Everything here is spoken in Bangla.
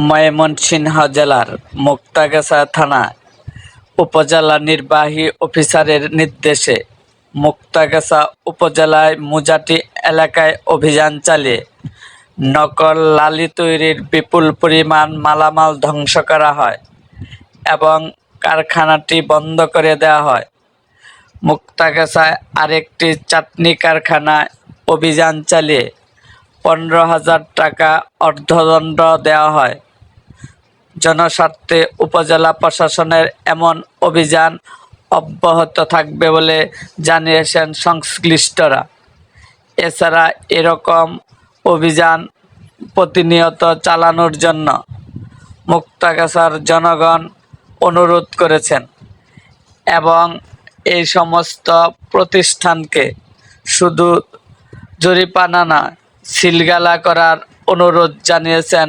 ময়মনসিংহ জেলার মুক্তাগাছা থানা উপজেলা নির্বাহী অফিসারের নির্দেশে মুক্তাগাছা উপজেলায় মুজাটি এলাকায় অভিযান চালিয়ে নকল লালি তৈরির বিপুল পরিমাণ মালামাল ধ্বংস করা হয় এবং কারখানাটি বন্ধ করে দেওয়া হয়। মুক্তাগাছায় আরেকটি চাটনি কারখানায় অভিযান চালিয়ে পনেরো হাজার টাকা অর্থদণ্ড দেওয়া হয়। জনস্বার্থে উপজেলা প্রশাসনের এমন অভিযান অব্যাহত থাকবে বলে জানিয়েছেন সংশ্লিষ্টরা। এছাড়া এরকম অভিযান প্রতিনিয়ত চালানোর জন্য মুক্তাগাছার জনগণ অনুরোধ করেছেন এবং এই সমস্ত প্রতিষ্ঠানকে শুধু জরিপানা না, সিলগালা করার অনুরোধ জানিয়েছেন